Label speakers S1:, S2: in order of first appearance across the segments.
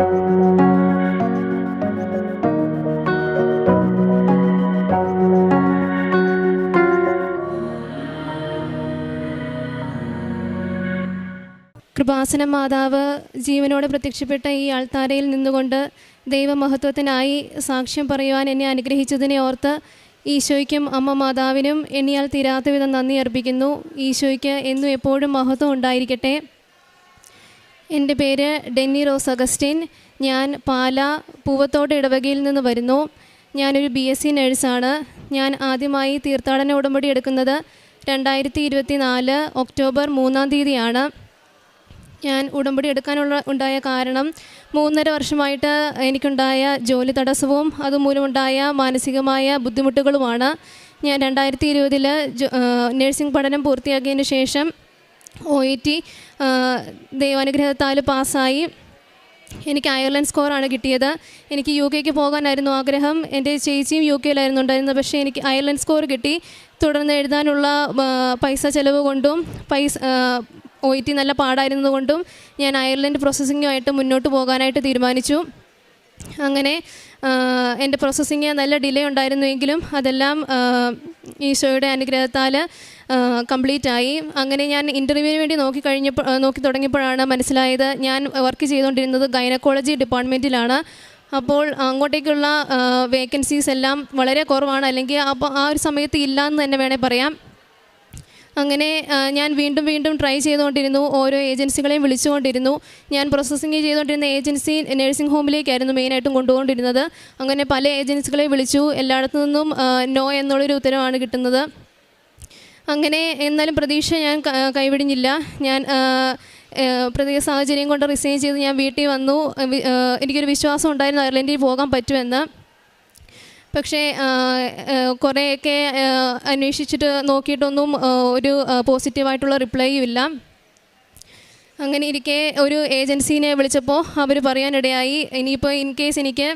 S1: കൃപാസന മാതാവ് ജീവനോടെ പ്രത്യക്ഷപ്പെട്ട ഈ ആൾത്താരയിൽ നിന്നുകൊണ്ട് ദൈവമഹത്വത്തിനായി സാക്ഷ്യം പറയുവാൻ എന്നെ അനുഗ്രഹിച്ചതിനെ ഓർത്ത് ഈശോയ്ക്കും അമ്മ മാതാവിനും എണ്ണിയാൽ തീരാത്ത വിധം നന്ദി അർപ്പിക്കുന്നു. ഈശോയ്ക്ക് എന്നും എപ്പോഴും മഹത്വം ഉണ്ടായിരിക്കട്ടെ. എന്റെ പേര് ഡെന്നി റോസ് അഗസ്റ്റിൻ. ഞാൻ പാല പൂവത്തോട് ഇടവകയിൽ നിന്ന് വരുന്നു. ഞാനൊരു ബി എസ് സി നഴ്സാണ് ഞാൻ ആദ്യമായി തീർത്ഥാടന ഉടമ്പടി എടുക്കുന്നത് രണ്ടായിരത്തി ഇരുപത്തി നാല് ഒക്ടോബർ മൂന്നാം തീയതിയാണ്. ഞാൻ ഉടമ്പടി എടുക്കാനുള്ള ഉണ്ടായ കാരണം മൂന്നര വർഷമായിട്ട് എനിക്കുണ്ടായ ജോലി തടസ്സവും അതുമൂലമുണ്ടായ മാനസികമായ ബുദ്ധിമുട്ടുകളുമാണ്. ഞാൻ രണ്ടായിരത്തി ഇരുപതിൽ നഴ്സിംഗ് പഠനം പൂർത്തിയാക്കിയതിന് ശേഷം ഒ ഇ ടി ദൈവാനുഗ്രഹത്താൽ പാസ്സായി. എനിക്ക് അയർലൻഡ് സ്കോറാണ് കിട്ടിയത്. എനിക്ക് യു കെക്ക് പോകാനായിരുന്നു ആഗ്രഹം. എന്റെ ചേച്ചിയും യു കെയിലായിരുന്നു ഉണ്ടായിരുന്നത്. പക്ഷേ എനിക്ക് അയർലൻഡ് സ്കോർ കിട്ടി. തുടർന്ന് എഴുതാനുള്ള പൈസ ചെലവ് കൊണ്ടും പൈസ ഒ ഇ ടി നല്ല പാടായിരുന്നതുകൊണ്ടും ഞാൻ അയർലൻഡ് പ്രോസസ്സിങ്ങുമായിട്ട് മുന്നോട്ട് പോകാനായിട്ട് തീരുമാനിച്ചു. അങ്ങനെ എന്റെ പ്രോസസ്സിങ് നല്ല ഡിലേ ഉണ്ടായിരുന്നുവെങ്കിലും അതെല്ലാം ഈശോയുടെ അനുഗ്രഹത്താൽ കംപ്ലീറ്റ് ആയി അങ്ങനെ ഞാൻ ഇന്റർവ്യൂവിന് വേണ്ടി നോക്കി കഴിഞ്ഞപ്പോൾ നോക്കി തുടങ്ങിയപ്പോഴാണ് മനസ്സിലായത് ഞാൻ വർക്ക് ചെയ്തുകൊണ്ടിരുന്നത് ഗൈനക്കോളജി ഡിപ്പാർട്ട്മെന്റിലാണ് അപ്പോൾ അങ്ങോട്ടേക്കുള്ള വേക്കൻസീസ് എല്ലാം വളരെ കുറവാണ്. അല്ലെങ്കിൽ അപ്പോൾ ആ ഒരു സമയത്ത് ഇല്ല എന്ന് തന്നെ വേണേൽ പറയാം. അങ്ങനെ ഞാൻ വീണ്ടും വീണ്ടും ട്രൈ ചെയ്തുകൊണ്ടിരുന്നു. ഓരോ ഏജൻസികളെയും വിളിച്ചുകൊണ്ടിരുന്നു. ഞാൻ പ്രോസസ്സിങ് ചെയ്തുകൊണ്ടിരുന്ന ഏജൻസി നേഴ്സിംഗ് ഹോമിലേക്കായിരുന്നു മെയിനായിട്ടും കൊണ്ടുപോകൊണ്ടിരുന്നത്. അങ്ങനെ പല ഏജൻസികളെ വിളിച്ചു. എല്ലായിടത്തു നിന്നും നോ എന്നുള്ളൊരു ഉത്തരവാണ് കിട്ടുന്നത്. അങ്ങനെ എന്നാലും പ്രതീക്ഷ ഞാൻ കൈവിടിഞ്ഞില്ല. ഞാൻ പ്രത്യേക സാഹചര്യം കൊണ്ട് റിസൈൻ ചെയ്ത് ഞാൻ വീട്ടിൽ വന്നു. എനിക്കൊരു വിശ്വാസം ഉണ്ടായിരുന്നു അയർലൻഡിൽ പോകാൻ പറ്റുമെന്ന്. പക്ഷേ കുറേയൊക്കെ അന്വേഷിച്ചിട്ട് നോക്കിയിട്ടൊന്നും ഒരു പോസിറ്റീവായിട്ടുള്ള റിപ്ലൈയും ഇല്ല. അങ്ങനെ ഇരിക്കെ ഒരു ഏജൻസീനെ വിളിച്ചപ്പോൾ അവർ പറയാനിടയായി. ഇനിയിപ്പോൾ ഇൻ കേസ് എനിക്ക്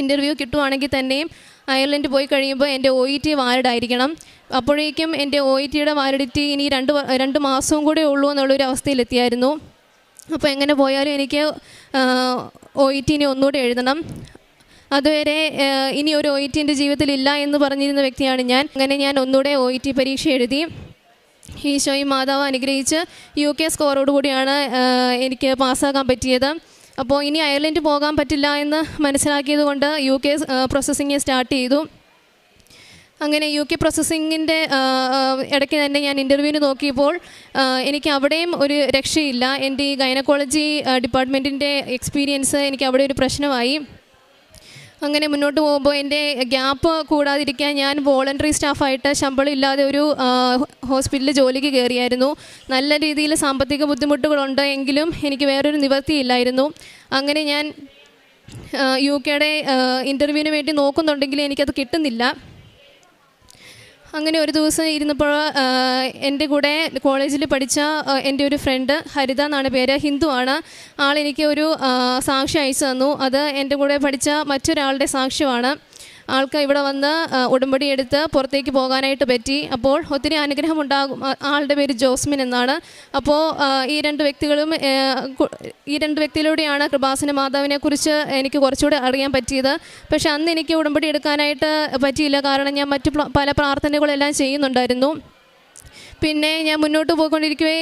S1: ഇന്റർവ്യൂ കിട്ടുവാണെങ്കിൽ തന്നെയും അയർലൻഡ് പോയി കഴിയുമ്പോൾ എന്റെ ഒ ഇ ടി വാലിഡ് ആയിരിക്കണം. അപ്പോഴേക്കും എന്റെ ഒ ഇ ടിയുടെ വാലിഡിറ്റി ഇനി രണ്ട് രണ്ട് മാസവും കൂടെ ഉള്ളൂ എന്നുള്ളൊരു അവസ്ഥയിലെത്തിയായിരുന്നു. അപ്പോൾ എങ്ങനെ പോയാലും എനിക്ക് ഒ ഇ ടി ഇനി ഒന്നുകൂടെ എഴുതണം. അതുവരെ ഇനി ഒരു ഒ ഇ ടി എന്റെ ജീവിതത്തിലില്ല എന്ന് പറഞ്ഞിരുന്ന വ്യക്തിയാണ് ഞാൻ. അങ്ങനെ ഞാൻ ഒന്നുകൂടെ ഒ ഇ ടി പരീക്ഷ എഴുതി. ഈശോയും മാതാവ് അനുഗ്രഹിച്ച് യു കെ സ്കോറോടുകൂടിയാണ് എനിക്ക് പാസ്സാക്കാൻ പറ്റിയത്. അപ്പോൾ ഇനി അയർലൻഡ് പോകാൻ പറ്റില്ല എന്ന് മനസ്സിലാക്കിയത് കൊണ്ട് യു കെ പ്രോസസ്സിങ് സ്റ്റാർട്ട് ചെയ്തു. അങ്ങനെ യു കെ പ്രോസസ്സിങ്ങിന്റെ ഇടയ്ക്ക് തന്നെ ഞാൻ ഇന്റർവ്യൂവിന് നോക്കിയപ്പോൾ എനിക്ക് അവിടെയും ഒരു രക്ഷയില്ല. എന്റെ ഈ ഗൈനക്കോളജി ഡിപ്പാർട്ട്മെന്റിന്റെ എക്സ്പീരിയൻസ് എനിക്ക് അവിടെ ഒരു പ്രശ്നമായി. അങ്ങനെ മുന്നോട്ട് പോകുമ്പോൾ എന്റെ ഗ്യാപ്പ് കൂടാതിരിക്കാൻ ഞാൻ വോളണ്ടറി സ്റ്റാഫായിട്ട് ശമ്പളം ഇല്ലാതെ ഒരു ഹോസ്പിറ്റലിൽ ജോലിക്ക് കയറിയായിരുന്നു. നല്ല രീതിയിൽ സാമ്പത്തിക ബുദ്ധിമുട്ടുകളുണ്ട് എങ്കിലും എനിക്ക് വേറൊരു നിവൃത്തിയില്ലായിരുന്നു അങ്ങനെ ഞാൻ യു കെയുടെ ഇന്റർവ്യൂവിന് വേണ്ടി നോക്കുന്നുണ്ടെങ്കിലും എനിക്കത് കിട്ടുന്നില്ല. അങ്ങനെ ഒരു ദിവസം ഇരുന്നപ്പോൾ എന്റെ കൂടെ കോളേജിൽ പഠിച്ച എന്റെ ഒരു ഫ്രണ്ട് ഹരിത എന്നാണ് പേര്. ഹിന്ദു ആണ്. ആൾ എനിക്ക് ഒരു സാക്ഷി അയച്ചു തന്നു. അത് എന്റെ കൂടെ പഠിച്ച മറ്റൊരാളുടെ സാക്ഷ്യമാണ്. ആൾക്ക് ഇവിടെ വന്ന് ഉടമ്പടി എടുത്ത് പുറത്തേക്ക് പോകാനായിട്ട് പറ്റി. അപ്പോൾ ഒത്തിരി അനുഗ്രഹം ഉണ്ടാകും. ആളുടെ പേര് ജോസ്മിൻ എന്നാണ്. അപ്പോൾ ഈ രണ്ട് വ്യക്തികളും ഈ രണ്ട് വ്യക്തിയിലൂടെയാണ് കൃപാസന മാതാവിനെ കുറിച്ച് എനിക്ക് കുറച്ചുകൂടെ അറിയാൻ പറ്റിയത്. പക്ഷേ അന്ന് എനിക്ക് ഉടമ്പടി എടുക്കാനായിട്ട് പറ്റിയില്ല. കാരണം ഞാൻ മറ്റു പല പ്രാർത്ഥനകളെല്ലാം ചെയ്യുന്നുണ്ടായിരുന്നു. പിന്നെ ഞാൻ മുന്നോട്ട് പോയിക്കൊണ്ടിരിക്കവേ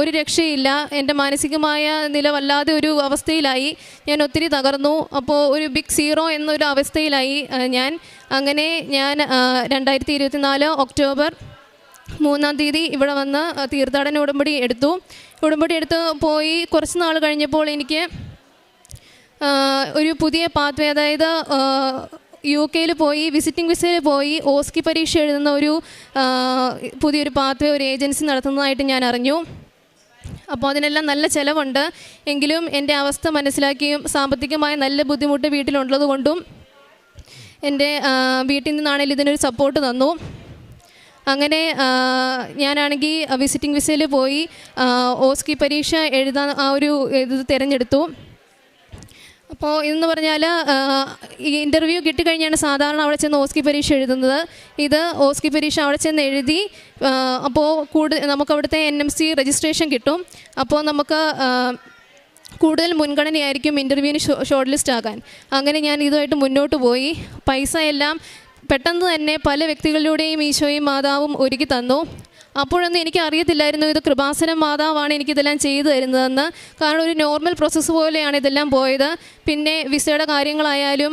S1: ഒരു രക്ഷയില്ല. എന്റെ മാനസികമായ നില വല്ലാതെ ഒരു അവസ്ഥയിലായി. ഞാൻ ഒത്തിരി തകർന്നു. അപ്പോൾ ഒരു ബിഗ് സീറോ എന്നൊരു അവസ്ഥയിലായി. ഞാൻ അങ്ങനെ ഞാൻ രണ്ടായിരത്തി ഇരുപത്തിനാല് ഒക്ടോബർ മൂന്നാം തീയതി ഇവിടെ വന്ന് തീർത്ഥാടന ഉടമ്പടി എടുത്തു. ഉടമ്പടി എടുത്ത് പോയി കുറച്ച് നാൾ കഴിഞ്ഞപ്പോൾ എനിക്ക് ഒരു പുതിയ പാത്വേ അതായത് യു കെയിൽ പോയി വിസിറ്റിംഗ് വിസയിൽ പോയി ഓസ്കി പരീക്ഷ എഴുതുന്ന ഒരു പുതിയൊരു പാത്വേ ഒരു ഏജൻസി നടത്തുന്നതായിട്ട് ഞാൻ അറിഞ്ഞു. അപ്പോൾ അതിനെല്ലാം നല്ല ചിലവുണ്ട്. എങ്കിലും എന്റെ അവസ്ഥ മനസ്സിലാക്കിയും സാമ്പത്തികമായ നല്ല ബുദ്ധിമുട്ട് വീട്ടിലുള്ളത് കൊണ്ടും എന്റെ വീട്ടിൽ നിന്നാണെങ്കിലും ഇതിനൊരു സപ്പോർട്ട് തന്നു. അങ്ങനെ ഞാനാണെങ്കിൽ വിസിറ്റിംഗ് വിസയിൽ പോയി ഓസ്കി പരീക്ഷ എഴുതാൻ ആ ഒരു ഇത് തിരഞ്ഞെടുത്തു. അപ്പോൾ ഇതെന്ന് പറഞ്ഞാൽ ഈ ഇന്റർവ്യൂ കിട്ടിക്കഴിഞ്ഞാണ് സാധാരണ അവിടെ ചെന്ന് ഓസ്കി പരീക്ഷ എഴുതുന്നത്. ഇത് ഓസ്കി പരീക്ഷ അവിടെ ചെന്ന് എഴുതി അപ്പോൾ കൂടുതൽ നമുക്ക് അവിടുത്തെ എൻ എം സി രജിസ്ട്രേഷൻ കിട്ടും. അപ്പോൾ നമുക്ക് കൂടുതൽ മുൻഗണനയായിരിക്കും ഇന്റർവ്യൂവിന് ഷോർട്ട് ലിസ്റ്റ് ആകാൻ. അങ്ങനെ ഞാൻ ഇതുമായിട്ട് മുന്നോട്ട് പോയി. പൈസ എല്ലാം പെട്ടെന്ന് തന്നെ പല വ്യക്തികളിലൂടെയും ഈശോയും മാതാവും ഒരുക്കി തന്നു. അപ്പോഴൊന്നും എനിക്ക് അറിയത്തില്ലായിരുന്നു ഇത് കൃപാസന മാതാവാണ് എനിക്കിതെല്ലാം ചെയ്തു തരുന്നതെന്ന്. കാരണം ഒരു നോർമൽ പ്രോസസ്സ് പോലെയാണ് ഇതെല്ലാം പോയത്. പിന്നെ വിസയുടെ കാര്യങ്ങളായാലും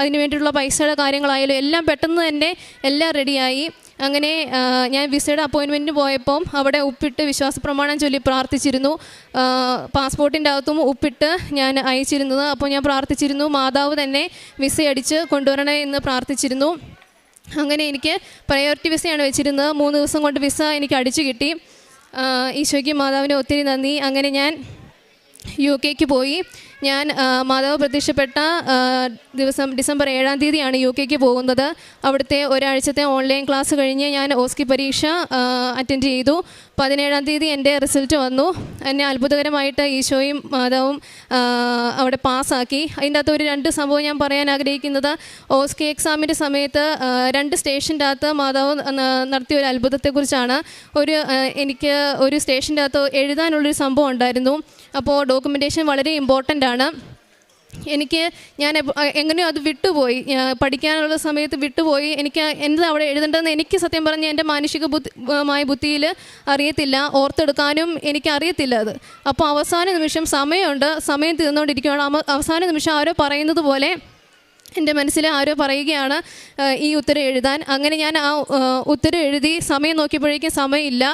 S1: അതിന് വേണ്ടിയിട്ടുള്ള പൈസയുടെ കാര്യങ്ങളായാലും എല്ലാം പെട്ടെന്ന് തന്നെ എല്ലാം റെഡിയായി. അങ്ങനെ ഞാൻ വിസയുടെ അപ്പോയിൻമെന്റിന് പോയപ്പം അവിടെ ഉപ്പിട്ട് വിശ്വാസ പ്രമാണം ചൊല്ലി പ്രാർത്ഥിച്ചിരുന്നു. പാസ്പോർട്ടിന്റെ അകത്തും ഉപ്പിട്ട് ഞാൻ അയച്ചിരുന്നത്. അപ്പോൾ ഞാൻ പ്രാർത്ഥിച്ചിരുന്നു. മാതാവ് തന്നെ വിസയടിച്ച് കൊണ്ടുവരണേ എന്ന് പ്രാർത്ഥിച്ചിരുന്നു. അങ്ങനെ എനിക്ക് പ്രയോറിറ്റി വിസയാണ് വെച്ചിരുന്നത്. മൂന്ന് ദിവസം കൊണ്ട് വിസ എനിക്ക് അടിച്ചു കിട്ടി. ഈശോയ്ക്ക് മാതാവിന് ഒത്തിരി നന്ദി. അങ്ങനെ ഞാൻ യു കെക്ക് പോയി. ഞാൻ മാതാവ് പ്രത്യക്ഷപ്പെട്ട ദിവസം ഡിസംബർ ഏഴാം തീയതിയാണ് യു കെക്ക് പോകുന്നത്. അവിടുത്തെ ഒരാഴ്ചത്തെ ഓൺലൈൻ ക്ലാസ് കഴിഞ്ഞ് ഞാൻ ഓസ്കി പരീക്ഷ അറ്റൻഡ് ചെയ്തു. പതിനേഴാം തീയതി എന്റെ റിസൾട്ട് വന്നു. എന്നെ അത്ഭുതകരമായിട്ട് ഈശോയും മാതാവും അവിടെ പാസ്സാക്കി. അതിന്റെ അകത്ത് ഒരു രണ്ട് സംഭവം ഞാൻ പറയാൻ ആഗ്രഹിക്കുന്നത്. ഓസ്കി എക്സാമിന്റെ സമയത്ത് രണ്ട് സ്റ്റേഷന്റെ അകത്ത് മാതാവ് നടത്തിയ ഒരു അത്ഭുതത്തെക്കുറിച്ചാണ്. ഒരു എനിക്ക് ഒരു സ്റ്റേഷന്റെ അകത്ത് എഴുതാനുള്ളൊരു സംഭവം ഉണ്ടായിരുന്നു. അപ്പോൾ ഡോക്യുമെന്റേഷൻ വളരെ ഇമ്പോർട്ടന്റ് ആണ്. എനിക്ക് ഞാൻ എങ്ങനെയോ അത് വിട്ടുപോയി. പഠിക്കാനുള്ള സമയത്ത് വിട്ടുപോയി. എനിക്ക് എന്താ അവിടെ എഴുതേണ്ടതെന്ന് എനിക്ക് സത്യം പറഞ്ഞാൽ എന്റെ മാനുഷിക ബുദ്ധി മായ ബുദ്ധിയിൽ അറിയത്തില്ല. ഓർത്തെടുക്കാനും എനിക്ക് അറിയത്തില്ല അത്. അപ്പോൾ അവസാന നിമിഷം സമയമുണ്ട്. സമയം തീർന്നുകൊണ്ടിരിക്കുകയാണ് അവസാന നിമിഷം ആരോ പറയുന്നത് പോലെ എന്റെ മനസ്സിൽ ആരോ പറയുകയാണ് ഈ ഉത്തരം എഴുതാൻ. അങ്ങനെ ഞാൻ ആ ഉത്തരം എഴുതി സമയം നോക്കിയപ്പോഴേക്കും സമയമില്ല.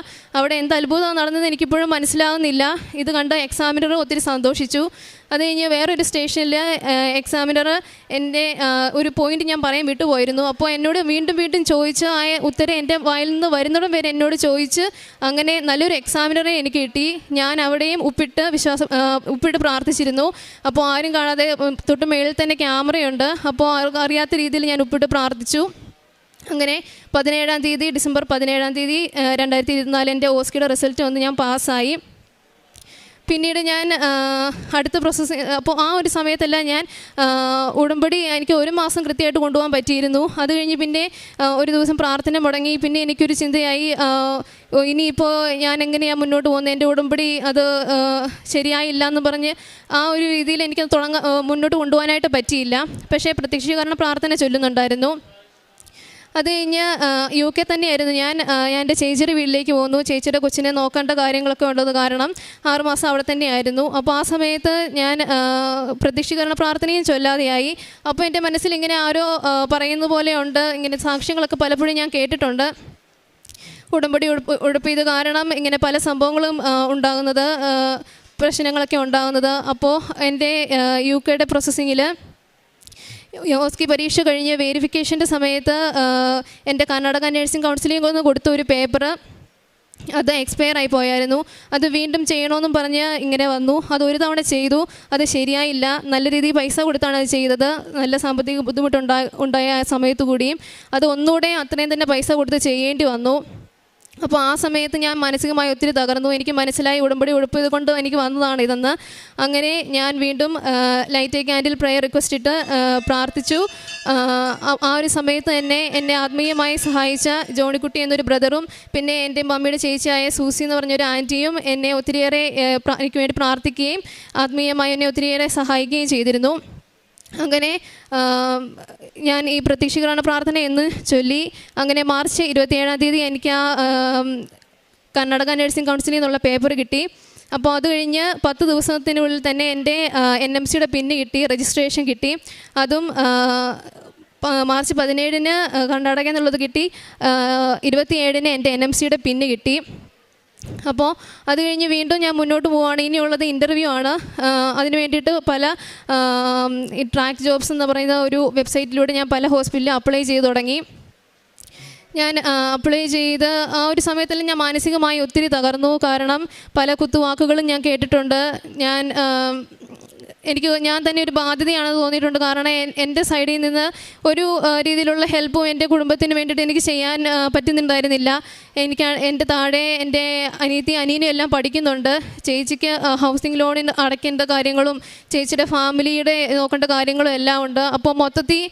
S1: അവിടെ എന്ത് അത്ഭുതം നടന്നത് എനിക്കിപ്പോഴും മനസ്സിലാവുന്നില്ല. ഇത് കണ്ട എക്സാമിനർ ഒത്തിരി സന്തോഷിച്ചു. അത് കഴിഞ്ഞ് വേറൊരു സ്റ്റേഷനിൽ എക്സാമിനർ എന്റെ ഒരു പോയിന്റ് ഞാൻ പറയാൻ വിട്ടുപോയിരുന്നു. അപ്പോൾ എന്നോട് വീണ്ടും വീണ്ടും ചോദിച്ച് ആ ഉത്തരം എന്റെ വായിൽ നിന്ന് വരുന്നിടം വരെ എന്നോട് ചോദിച്ച് അങ്ങനെ നല്ലൊരു എക്സാമിനറെ എനിക്ക് കിട്ടി. ഞാൻ അവിടെയും ഉപ്പിട്ട് വിശ്വാസം ഉപ്പിട്ട് പ്രാർത്ഥിച്ചിരുന്നു. അപ്പോൾ ആരും കാണാതെ തൊട്ട് മേളിൽ തന്നെ ക്യാമറയുണ്ട്. അപ്പോൾ അറിയാത്ത രീതിയിൽ ഞാൻ ഉപ്പിട്ട് പ്രാർത്ഥിച്ചു. അങ്ങനെ പതിനേഴാം തീയതി ഡിസംബർ പതിനേഴാം തീയതി രണ്ടായിരത്തി ഇരുപത്തിനാല് എന്റെ ഓസ്കിയുടെ റിസൾട്ട് വന്ന് ഞാൻ പാസ്സായി. പിന്നീട് ഞാൻ അടുത്ത പ്രോസസ്സ് അപ്പോൾ ആ ഒരു സമയത്തെല്ലാം ഞാൻ ഉടമ്പടി എനിക്ക് ഒരു മാസം കൃത്യമായിട്ട് കൊണ്ടുപോകാൻ പറ്റിയിരുന്നു. അത് കഴിഞ്ഞ് പിന്നെ ഒരു ദിവസം പ്രാർത്ഥന മുടങ്ങി. പിന്നെ എനിക്കൊരു ചിന്തയായി ഇനിയിപ്പോൾ ഞാൻ എങ്ങനെയാണ് മുന്നോട്ട് പോകുന്നത് എന്റെ ഉടമ്പടി അത് ശരിയായില്ല എന്ന് പറഞ്ഞ് ആ ഒരു രീതിയിൽ എനിക്കത് തുടങ്ങ മുന്നോട്ട് കൊണ്ടുപോകാനായിട്ട് പറ്റിയില്ല. പക്ഷേ പ്രത്യക്ഷീകരണ പ്രാർത്ഥന ചൊല്ലുന്നുണ്ടായിരുന്നു. അത് കഴിഞ്ഞ് യു കെ തന്നെയായിരുന്നു. ഞാൻ എന്റെ ചേച്ചിയുടെ വീട്ടിലേക്ക് പോന്നു. ചേച്ചിയുടെ കൊച്ചിനെ നോക്കേണ്ട കാര്യങ്ങളൊക്കെ ഉള്ളത് കാരണം ആറുമാസം അവിടെ തന്നെയായിരുന്നു. അപ്പോൾ ആ സമയത്ത് ഞാൻ പ്രതീക്ഷീകരണ പ്രാർത്ഥനയും ചൊല്ലാതെയായി. അപ്പോൾ എന്റെ മനസ്സിൽ ഇങ്ങനെ ആരോ പറയുന്ന പോലെയുണ്ട് ഇങ്ങനെ സാക്ഷ്യങ്ങളൊക്കെ പലപ്പോഴും ഞാൻ കേട്ടിട്ടുണ്ട്. ഉടമ്പടി ഉടുപ്പ് ഉടുപ്പിയത് കാരണം ഇങ്ങനെ പല സംഭവങ്ങളും ഉണ്ടാകുന്നത് പ്രശ്നങ്ങളൊക്കെ ഉണ്ടാകുന്നത്. അപ്പോൾ എന്റെ യു കെയുടെ പ്രോസസ്സിങ്ങിൽ യോസ്കി പരീക്ഷ കഴിഞ്ഞ് വേരിഫിക്കേഷന്റെ സമയത്ത് എന്റെ കർണാടക നഴ്സിംഗ് കൗൺസിലിംഗ് ഒന്ന് കൊടുത്ത ഒരു പേപ്പർ അത് എക്സ്പയർ ആയി പോയായിരുന്നു. അത് വീണ്ടും ചെയ്യണമെന്നും പറഞ്ഞ് ഇങ്ങനെ വന്നു. അത് ഒരു തവണ ചെയ്തു. അത് ശരിയായില്ല. നല്ല രീതിയിൽ പൈസ കൊടുത്താണ് അത് ചെയ്തത്. നല്ല സാമ്പത്തിക ബുദ്ധിമുട്ടുണ്ടാ ഉണ്ടായ ആ കൂടിയും. അത് ഒന്നുകൂടെ അത്രയും തന്നെ പൈസ കൊടുത്ത് ചെയ്യേണ്ടി വന്നു. അപ്പോൾ ആ സമയത്ത് ഞാൻ മാനസികമായി ഒത്തിരി തകർന്നു. എനിക്ക് മനസ്സിലായി ഉടമ്പടി ഉടുപ്പ് ഇതുകൊണ്ട് എനിക്ക് വന്നതാണ് ഇതെന്ന്. അങ്ങനെ ഞാൻ വീണ്ടും light a candle prayer request ഇട്ട് പ്രാർത്ഥിച്ചു. ആ, ഒരു സമയത്ത് തന്നെ എന്നെ ആത്മീയമായി സഹായിച്ച ജോണിക്കുട്ടി എന്നൊരു ബ്രദറും പിന്നെ എന്റെ മമ്മിയുടെ ചേച്ചിയായ സൂസി എന്ന് പറഞ്ഞൊരു ആന്റിയും എന്നെ ഒത്തിരിയേറെ എനിക്ക് വേണ്ടി പ്രാർത്ഥിക്കുകയും ആത്മീയമായി എന്നെ ഒത്തിരിയേറെ സഹായിക്കുകയും ചെയ്തിരുന്നു. അങ്ങനെ ഞാൻ ഈ പ്രത്യക്ഷീകരണ പ്രാർത്ഥന എന്ന് ചൊല്ലി അങ്ങനെ മാർച്ച് ഇരുപത്തിയേഴാം തീയതി എനിക്ക് ആ കർണാടക നഴ്സിംഗ് കൗൺസിലിൽ നിന്നുള്ള പേപ്പർ കിട്ടി. അപ്പോൾ അത് കഴിഞ്ഞ് പത്ത് ദിവസത്തിനുള്ളിൽ തന്നെ എന്റെ എൻ എം സിയുടെ പിന്ന് കിട്ടി രജിസ്ട്രേഷൻ കിട്ടി. അതും മാർച്ച് പതിനേഴിന് കർണാടക എന്നുള്ളത് കിട്ടി ഇരുപത്തിയേഴിന് എന്റെ എൻ എം സിയുടെ പിന്ന് കിട്ടി. അപ്പോൾ അത് കഴിഞ്ഞ് വീണ്ടും ഞാൻ മുന്നോട്ട് പോവുകയാണ്. ഇനിയുള്ളത് ഇന്റർവ്യൂ ആണ്. അതിന് വേണ്ടിയിട്ട് പല ട്രാക്ക് ജോബ്സ് എന്ന് പറയുന്ന ഒരു വെബ്സൈറ്റിലൂടെ ഞാൻ പല ഹോസ്പിറ്റലിൽ അപ്ലൈ ചെയ്തു തുടങ്ങി. ഞാൻ അപ്ലൈ ചെയ്ത് ആ ഒരു സമയത്തെല്ലാം ഞാൻ മാനസികമായി ഒത്തിരി തകർന്നു. കാരണം പല കുത്തുവാക്കുകളും ഞാൻ കേട്ടിട്ടുണ്ട്. ഞാൻ എനിക്ക് ഞാൻ തന്നെ ഒരു ബാധ്യതയാണെന്ന് തോന്നിയിട്ടുണ്ട്. കാരണം എന്റെ സൈഡിൽ നിന്ന് ഒരു രീതിയിലുള്ള ഹെൽപ്പും എന്റെ കുടുംബത്തിന് വേണ്ടിയിട്ട് എനിക്ക് ചെയ്യാൻ പറ്റുന്നുണ്ടായിരുന്നില്ല. എനിക്ക് എന്റെ താഴെ എന്റെ അനിയത്തി അനിയനും എല്ലാം പഠിക്കുന്നുണ്ട്. ചേച്ചിക്ക് ഹൗസിംഗ് ലോണിന് അടയ്ക്കേണ്ട കാര്യങ്ങളും ചേച്ചിയുടെ ഫാമിലിയുടെ നോക്കേണ്ട കാര്യങ്ങളും എല്ലാം ഉണ്ട്. അപ്പോൾ മൊത്തത്തിൽ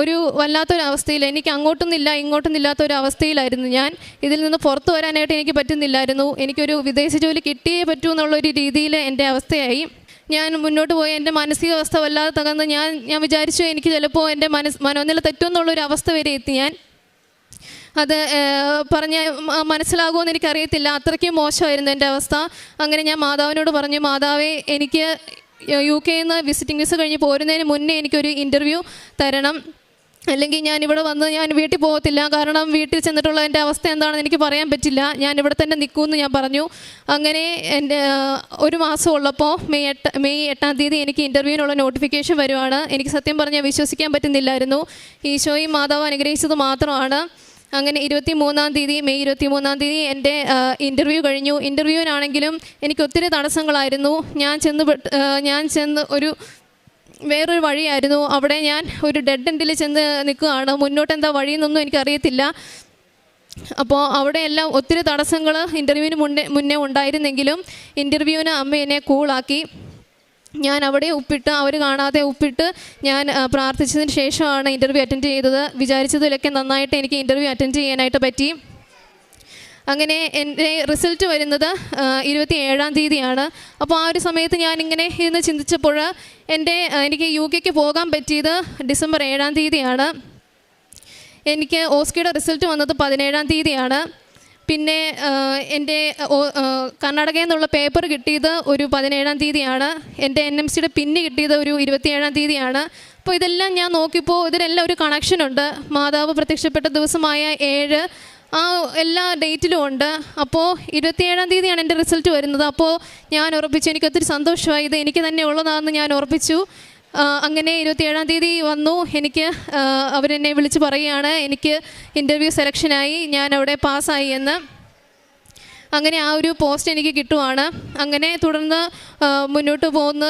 S1: ഒരു വല്ലാത്തൊരവസ്ഥയിൽ എനിക്ക് അങ്ങോട്ടൊന്നില്ല ഇങ്ങോട്ടൊന്നില്ലാത്ത ഒരു അവസ്ഥയിലായിരുന്നു ഞാൻ. ഇതിൽ നിന്ന് പുറത്തു വരാനായിട്ട് എനിക്ക് പറ്റുന്നില്ലായിരുന്നു. എനിക്കൊരു വിദേശ ജോലി കിട്ടിയേ പറ്റൂ എന്നുള്ളൊരു രീതിയിൽ എന്റെ അവസ്ഥയായി. ഞാൻ മുന്നോട്ട് പോയി എന്റെ മാനസികാവസ്ഥ വല്ലാതെ തകർന്ന് ഞാൻ ഞാൻ വിചാരിച്ചു എനിക്ക് ചിലപ്പോൾ എന്റെ മനസ് മനോനില തെറ്റുമെന്നുള്ളൊരു അവസ്ഥ വരെ എത്തി ഞാൻ. അത് പറഞ്ഞ മനസ്സിലാകുമെന്ന് എനിക്കറിയത്തില്ല. അത്രയ്ക്കും മോശമായിരുന്നു എന്റെ അവസ്ഥ. അങ്ങനെ ഞാൻ മാതാവിനോട് പറഞ്ഞു മാതാവേ എനിക്ക് യു കെയിൽ നിന്ന് വിസിറ്റിംഗ് വിസ കഴിഞ്ഞ് പോരുന്നതിന് മുന്നേ എനിക്കൊരു ഇന്റർവ്യൂ തരണം. അല്ലെങ്കിൽ ഞാൻ ഇവിടെ വന്ന് ഞാൻ വീട്ടിൽ പോകത്തില്ല. കാരണം വീട്ടിൽ ചെന്നിട്ടുള്ള എന്റെ അവസ്ഥ എന്താണെന്ന് എനിക്ക് പറയാൻ പറ്റില്ല. ഞാൻ ഇവിടെ തന്നെ നിൽക്കുമെന്ന് ഞാൻ പറഞ്ഞു. അങ്ങനെ എന്റെ ഒരു മാസം ഉള്ളപ്പോൾ മെയ് എട്ട് മെയ് എട്ടാം തീയതി എനിക്ക് ഇന്റർവ്യൂവിനുള്ള നോട്ടിഫിക്കേഷൻ വരുവാണ്. എനിക്ക് സത്യം പറഞ്ഞാൽ വിശ്വസിക്കാൻ പറ്റുന്നില്ലായിരുന്നു. ഈശോയും മാതാവ് അനുഗ്രഹിച്ചത് മാത്രമാണ്. അങ്ങനെ ഇരുപത്തി മൂന്നാം തീയതി മെയ് ഇരുപത്തി മൂന്നാം തീയതി എന്റെ ഇന്റർവ്യൂ കഴിഞ്ഞു. ഇന്റർവ്യൂവിനാണെങ്കിലും എനിക്ക് ഒത്തിരി തടസ്സങ്ങളായിരുന്നു. ഞാൻ ചെന്ന് ഞാൻ ചെന്ന് ഒരു വേറൊരു വഴിയായിരുന്നു. അവിടെ ഞാൻ ഒരു ഡെഡ് എൻഡിൽ ചെന്ന് നിൽക്കുകയാണ്. മുന്നോട്ട് എന്താ വഴിയെന്നൊന്നും എനിക്കറിയത്തില്ല. അപ്പോൾ അവിടെയെല്ലാം ഒത്തിരി തടസ്സങ്ങൾ ഇന്റർവ്യൂവിന് മുന്നേ മുന്നേ ഉണ്ടായിരുന്നെങ്കിലും ഇന്റർവ്യൂവിന് അമ്മ എന്നെ കൂളാക്കി ഞാൻ അവിടെ ഉപ്പിട്ട് അവർ കാണാതെ ഉപ്പിട്ട് ഞാൻ പ്രാർത്ഥിച്ചതിന് ശേഷമാണ് ഇന്റർവ്യൂ അറ്റൻഡ് ചെയ്തത്. വിചാരിച്ചതിലൊക്കെ നന്നായിട്ട് എനിക്ക് ഇന്റർവ്യൂ അറ്റൻഡ് ചെയ്യാനായിട്ട് പറ്റി. അങ്ങനെ എന്റെ റിസൾട്ട് വരുന്നത് ഇരുപത്തി ഏഴാം തീയതിയാണ്. അപ്പോൾ ആ ഒരു സമയത്ത് ഞാനിങ്ങനെ ഇരുന്ന് ചിന്തിച്ചപ്പോൾ എന്റെ എനിക്ക് യു കെക്ക് പോകാൻ പറ്റിയത് ഡിസംബർ ഏഴാം തീയതിയാണ്. എനിക്ക് ഓസ്കിയുടെ റിസൾട്ട് വന്നത് പതിനേഴാം തീയതിയാണ്. പിന്നെ എന്റെ കർണാടകയിൽ നിന്നുള്ള പേപ്പർ കിട്ടിയത് ഒരു പതിനേഴാം തീയതിയാണ്. എന്റെ എൻ എം സിയുടെ പിന്ന് കിട്ടിയത് ഒരു ഇരുപത്തിയേഴാം തീയതിയാണ്. അപ്പോൾ ഇതെല്ലാം ഞാൻ നോക്കിയപ്പോൾ ഇതിനെല്ലാം ഒരു കണക്ഷനുണ്ട് മാതാവ് പ്രത്യക്ഷപ്പെട്ട ദിവസമായ ഏഴ് ആ എല്ലാ ഡേറ്റിലും ഉണ്ട്. അപ്പോൾ ഇരുപത്തിയേഴാം തീയതിയാണ് എന്റെ റിസൾട്ട് വരുന്നത്. അപ്പോൾ ഞാൻ ഉറപ്പിച്ചു എനിക്ക് ഒത്തിരി സന്തോഷമായി. എനിക്ക് തന്നെ ഉള്ളതാണെന്ന് ഞാൻ ഉറപ്പിച്ചു. അങ്ങനെ ഇരുപത്തിയേഴാം തീയതി വന്നു. എനിക്ക് അവരെന്നെ വിളിച്ച് പറയുകയാണ്. എനിക്ക് ഇന്റർവ്യൂ സെലക്ഷനായി ഞാൻ അവിടെ പാസ്സായി എന്ന്. അങ്ങനെ ആ ഒരു പോസ്റ്റ് എനിക്ക് കിട്ടുവാണ്. അങ്ങനെ തുടർന്ന് മുന്നോട്ട് പോകുന്ന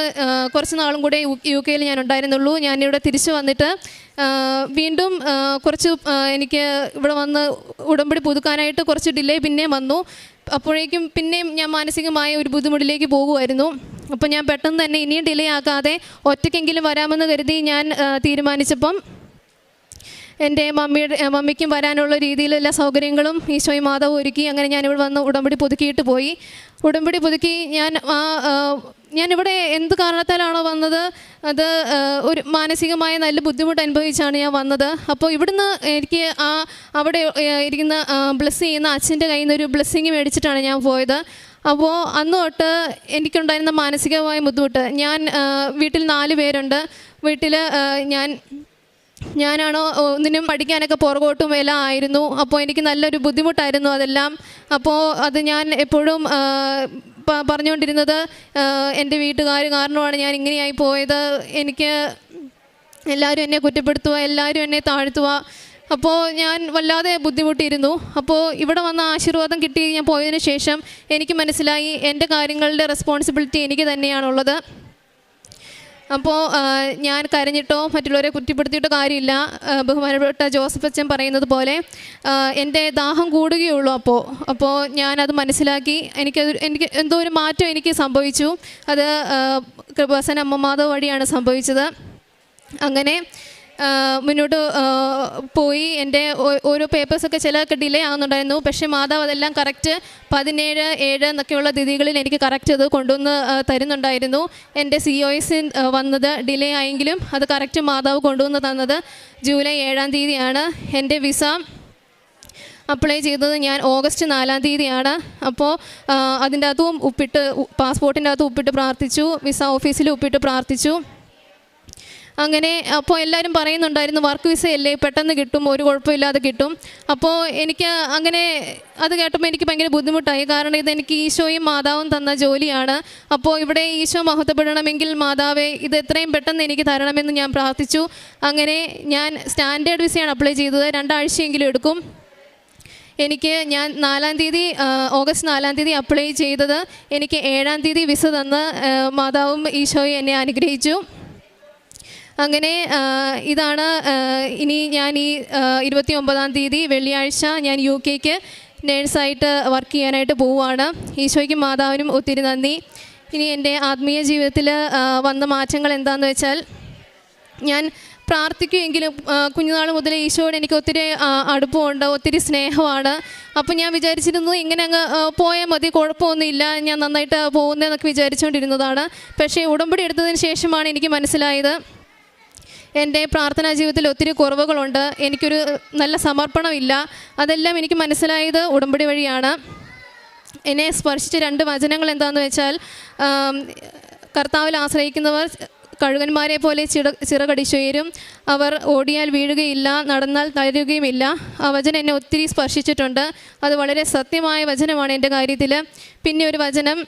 S1: കുറച്ച് നാളും കൂടെ യു- കെയിൽ ഞാൻ ഉണ്ടായിരുന്നുള്ളൂ. ഞാനിവിടെ തിരിച്ചു വന്നിട്ട് വീണ്ടും കുറച്ച് എനിക്ക് ഇവിടെ വന്ന് ഉടമ്പടി പുതുക്കാനായിട്ട് കുറച്ച് ഡിലേ പിന്നെ വന്നു. അപ്പോഴേക്കും പിന്നെയും ഞാൻ മാനസികമായ ഒരു ബുദ്ധിമുട്ടിലേക്ക് പോകുമായിരുന്നു അപ്പോൾ ഞാൻ പെട്ടെന്ന് തന്നെ ഇനിയും ഡിലേ ആക്കാതെ ഒറ്റയ്ക്കെങ്കിലും വരാമെന്ന് കരുതി ഞാൻ തീരുമാനിച്ചപ്പം എന്റെ മമ്മിയുടെ മമ്മിക്കും വരാനുള്ള രീതിയിൽ എല്ലാ സൗകര്യങ്ങളും ഈശോയും മാതാവ് ഒരുക്കി. അങ്ങനെ ഞാനിവിടെ വന്ന് ഉടമ്പടി പുതുക്കിയിട്ട് പോയി. ഉടമ്പടി പുതുക്കി ഞാൻ ആ, ഞാനിവിടെ എന്ത് കാരണത്താലാണോ വന്നത്? അത് ഒരു മാനസികമായ നല്ല ബുദ്ധിമുട്ട് അനുഭവിച്ചാണ് ഞാൻ വന്നത്. അപ്പോൾ ഇവിടുന്ന് എനിക്ക് ആ അവിടെ ഇരിക്കുന്ന ബ്ലെസ് ചെയ്യുന്ന അച്ഛന്റെ കയ്യിൽ നിന്ന് ഒരു ബ്ലെസ്സിങ് മേടിച്ചിട്ടാണ് ഞാൻ പോയത്. അപ്പോൾ അന്ന് തൊട്ട് എനിക്കുണ്ടായിരുന്ന മാനസികമായ ബുദ്ധിമുട്ട്. ഞാൻ വീട്ടിൽ നാല് പേരുണ്ട്. വീട്ടിൽ ഞാൻ ഞാനാണോ ഒന്നിനും പഠിക്കാനൊക്കെ പുറകോട്ടും എല്ലാം ആയിരുന്നു. അപ്പോൾ എനിക്ക് നല്ലൊരു ബുദ്ധിമുട്ടായിരുന്നു അതെല്ലാം. അപ്പോൾ അത് ഞാൻ എപ്പോഴും പറഞ്ഞുകൊണ്ടിരുന്നത് എന്റെ വീട്ടുകാർ കാരണമാണ് ഞാൻ ഇങ്ങനെയായി പോയത്. എനിക്ക് എല്ലാവരും എന്നെ കുറ്റപ്പെടുത്തുക എല്ലാവരും എന്നെ താഴ്ത്തുക. അപ്പോൾ ഞാൻ വല്ലാതെ ബുദ്ധിമുട്ടിയിരുന്നു. അപ്പോൾ ഇവിടെ വന്ന ആശീർവാദം കിട്ടി ഞാൻ പോയതിന് ശേഷം എനിക്ക് മനസ്സിലായി എന്റെ കാര്യങ്ങളുടെ റെസ്പോൺസിബിലിറ്റി എനിക്ക് തന്നെയാണുള്ളത്. അപ്പോൾ ഞാൻ കരഞ്ഞിട്ടോ മറ്റുള്ളവരെ കുറ്റപ്പെടുത്തിയിട്ടോ കാര്യമില്ല. ബഹുമാനപ്പെട്ട ജോസഫ് അച്ഛൻ പറയുന്നത് പോലെ എന്റെ ദാഹം കൂടുകയുള്ളൂ അപ്പോൾ അപ്പോൾ ഞാനത് മനസ്സിലാക്കി എനിക്ക് എനിക്ക് എന്തോ ഒരു മാറ്റം എനിക്ക് സംഭവിച്ചു. അത് കൃപാസന അമ്മമാത വഴിയാണ് സംഭവിച്ചത്. അങ്ങനെ മുന്നോട്ട് പോയി. എന്റെ ഓരോ പേപ്പേഴ്സൊക്കെ ചിലതൊക്കെ ഡിലേ ആകുന്നുണ്ടായിരുന്നു പക്ഷേ മാതാവ് അതെല്ലാം കറക്റ്റ് പതിനേഴ് ഏഴ് എന്നൊക്കെയുള്ള തിഥികളിൽ എനിക്ക് കറക്റ്റ് അത് കൊണ്ടുവന്ന് തരുന്നുണ്ടായിരുന്നു. എന്റെ സി ഒ എസ് വന്നത് ഡിലേ ആയെങ്കിലും അത് കറക്റ്റ് മാതാവ് കൊണ്ടുവന്ന് തന്നത് ജൂലൈ ഏഴാം തീയതിയാണ്. എന്റെ വിസ അപ്ലൈ ചെയ്തത് ഞാൻ ഓഗസ്റ്റ് നാലാം തീയതിയാണ്. അപ്പോൾ അതിന്റെ അകത്തും ഉപ്പിട്ട് പാസ്പോർട്ടിന്റെ അകത്തും ഉപ്പിട്ട് പ്രാർത്ഥിച്ചു. വിസ ഓഫീസിൽ ഉപ്പിട്ട് പ്രാർത്ഥിച്ചു. അങ്ങനെ അപ്പോൾ എല്ലാവരും പറയുന്നുണ്ടായിരുന്നു വർക്ക് വിസ അല്ലേ പെട്ടെന്ന് കിട്ടും ഒരു കുഴപ്പമില്ലാതെ കിട്ടും. അപ്പോൾ എനിക്ക് അങ്ങനെ അത് കേട്ടപ്പോൾ എനിക്ക് ഭയങ്കര ബുദ്ധിമുട്ടായി. കാരണം ഇതെനിക്ക് ഈശോയും മാതാവും തന്ന ജോലിയാണ്. അപ്പോൾ ഇവിടെ ഈശോ മഹത്വപ്പെടണമെങ്കിൽ മാതാവെ ഇത് എത്രയും പെട്ടെന്ന് എനിക്ക് തരണമെന്ന് ഞാൻ പ്രാർത്ഥിച്ചു. അങ്ങനെ ഞാൻ സ്റ്റാൻഡേർഡ് വിസയാണ് അപ്ലൈ ചെയ്തത്. രണ്ടാഴ്ചയെങ്കിലും എടുക്കും. എനിക്ക് ഞാൻ നാലാം തീയതി ഓഗസ്റ്റ് നാലാം തീയതി അപ്ലൈ ചെയ്തത്. എനിക്ക് ഏഴാം തീയതി വിസ തന്ന് മാതാവും ഈശോയും എന്നെ അനുഗ്രഹിച്ചു. അങ്ങനെ ഇതാണ് ഇനി ഞാൻ ഈ ഇരുപത്തി ഒമ്പതാം തീയതി വെള്ളിയാഴ്ച ഞാൻ യു കെക്ക് നേഴ്സായിട്ട് വർക്ക് ചെയ്യാനായിട്ട് പോവുകയാണ്. ഈശോയ്ക്കും മാതാവിനും ഒത്തിരി നന്ദി. ഇനി എന്റെ ആത്മീയ ജീവിതത്തിൽ വന്ന മാറ്റങ്ങൾ എന്താണെന്ന് വെച്ചാൽ ഞാൻ പ്രാർത്ഥിക്കുമെങ്കിലും കുഞ്ഞുനാൾ മുതൽ ഈശോയോട് എനിക്ക് ഒത്തിരി അടുപ്പമുണ്ട് ഒത്തിരി സ്നേഹമാണ്. അപ്പം ഞാൻ വിചാരിച്ചിരുന്നു ഇങ്ങനെ അങ്ങ് പോയാൽ മതി കുഴപ്പമൊന്നുമില്ല ഞാൻ നന്നായിട്ട് പോകുന്നതെന്നൊക്കെ വിചാരിച്ചുകൊണ്ടിരുന്നതാണ് പക്ഷേ ഉടമ്പടി എടുത്തതിന് ശേഷമാണ് എനിക്ക് മനസ്സിലായത്. എന്റെ പ്രാർത്ഥനാ ജീവിതത്തിൽ ഒത്തിരി കുറവുകളുണ്ട്. എനിക്കൊരു നല്ല സമർപ്പണമില്ല. അതെല്ലാം എനിക്ക് മനസ്സിലായത് ഉടമ്പടി വഴിയാണ്. എന്നെ സ്പർശിച്ച രണ്ട് വചനങ്ങൾ എന്താണെന്ന് വെച്ചാൽ കർത്താവിൽ ആശ്രയിക്കുന്നവർ കഴുകന്മാരെ പോലെ ചിറ ചിറകടിച്ചുയരും. അവർ ഓടിയാൽ വീഴുകയില്ല നടന്നാൽ തളരുകയുമില്ല ആ വചനം എന്നെ ഒത്തിരി സ്പർശിച്ചിട്ടുണ്ട്. അത് വളരെ സത്യമായ വചനമാണ് എന്റെ കാര്യത്തിൽ. പിന്നെ ഒരു വചനം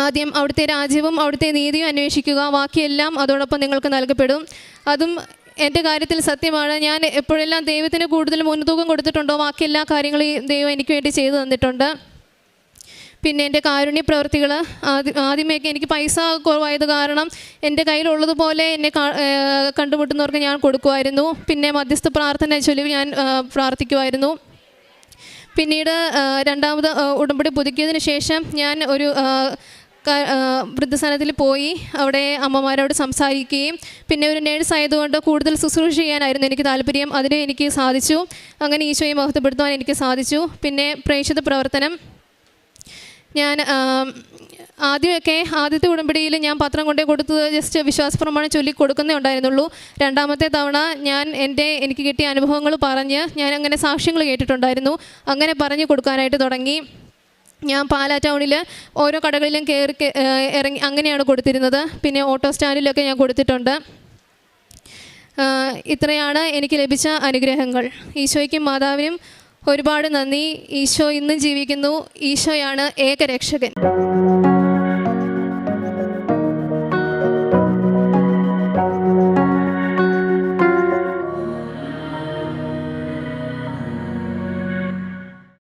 S1: ആദ്യം അവിടുത്തെ രാജ്യവും അവിടുത്തെ നീതിയും അന്വേഷിക്കുക. ബാക്കിയെല്ലാം അതോടൊപ്പം നിങ്ങൾക്ക് നൽകപ്പെടും. അതും എന്റെ കാര്യത്തിൽ സത്യമാണ്. ഞാൻ എപ്പോഴെല്ലാം ദൈവത്തിന് കൂടുതൽ മുൻതൂക്കം കൊടുത്തിട്ടുണ്ടോ ബാക്കി എല്ലാ കാര്യങ്ങളും ദൈവം എനിക്ക് വേണ്ടി ചെയ്തു തന്നിട്ടുണ്ട്. പിന്നെ എന്റെ കാരുണ്യ പ്രവൃത്തികൾ ആദ്യം ആദ്യമേക്ക് എനിക്ക് പൈസ കുറവായത് കാരണം എന്റെ കയ്യിലുള്ളതുപോലെ എന്നെ കണ്ടുമുട്ടുന്നവർക്ക് ഞാൻ കൊടുക്കുമായിരുന്നു. പിന്നെ മധ്യസ്ഥ പ്രാർത്ഥന ചൊല്ലി ഞാൻ പ്രാർത്ഥിക്കുമായിരുന്നു. പിന്നീട് രണ്ടാമത് ഉടമ്പടി പുതുക്കിയതിന് ശേഷം ഞാൻ ഒരു വൃദ്ധസനത്തിൽ പോയി അവിടെ അമ്മമാരോട് സംസാരിക്കുകയും പിന്നെ ഒരു നേഴ്സ് ആയതുകൊണ്ട് കൂടുതൽ ശുശ്രൂഷ ചെയ്യാനായിരുന്നു എനിക്ക് താല്പര്യം. അതിന് എനിക്ക് സാധിച്ചു. അങ്ങനെ ഈശോയെ മഹത്വപ്പെടുത്തുവാൻ എനിക്ക് സാധിച്ചു. പിന്നെ പ്രേക്ഷിത പ്രവർത്തനം. ഞാൻ ആദ്യമൊക്കെ ആദ്യത്തെ ഉടമ്പടിയിൽ ഞാൻ പത്രം കൊണ്ടേ കൊടുത്തത് ജസ്റ്റ് വിശ്വാസപ്രമാണം ചൊല്ലി കൊടുക്കുന്നേ ഉണ്ടായിരുന്നുള്ളൂ. രണ്ടാമത്തെ തവണ ഞാൻ എന്റെ എനിക്ക് കിട്ടിയ അനുഭവങ്ങൾ പറഞ്ഞ് ഞാൻ അങ്ങനെ സാക്ഷ്യങ്ങൾ കേട്ടിട്ടുണ്ടായിരുന്നു. അങ്ങനെ പറഞ്ഞു കൊടുക്കാനായിട്ട് തുടങ്ങി. ഞാൻ പാലാ ടൗണിൽ ഓരോ കടകളിലും കയറി ഇറങ്ങി അങ്ങനെയാണ് കൊടുത്തിരുന്നത്. പിന്നെ ഓട്ടോ സ്റ്റാൻഡിലൊക്കെ ഞാൻ കൊടുത്തിട്ടുണ്ട്. ഇത്രയാണ് എനിക്ക് ലഭിച്ച അനുഗ്രഹങ്ങൾ. ഈശോയ്ക്കും മാതാവിനും ഒരുപാട് നന്ദി. ഈശോ ഇന്നും ജീവിക്കുന്നു. ഈശോയാണ് ഏകരക്ഷകൻ.